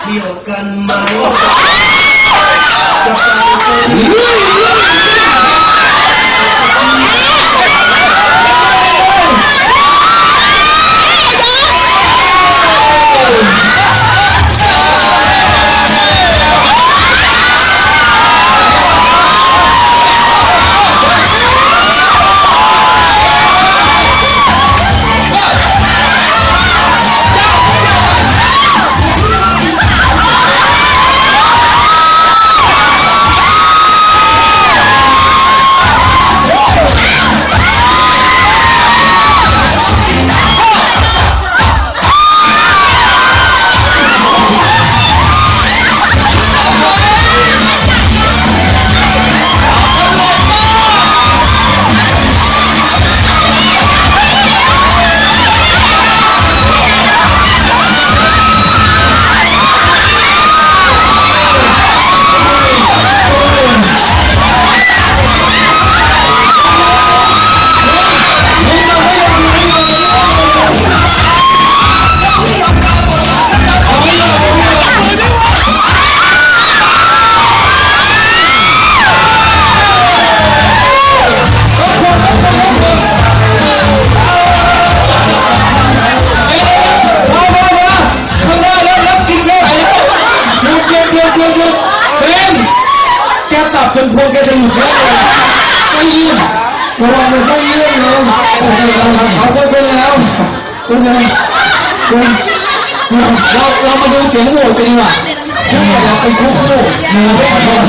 เที่ยวกันไหม กตับจนพวงแกจะหยุดแล้วไม่ยืดระวังมันต้องเลื่อนเลยเขาเคยเป็นแล้วเป็นไงเราเรามาดูเสียงโหวตกันดีกว่าคู่เราเป็นคู่คู่เราไม่ขอโทษ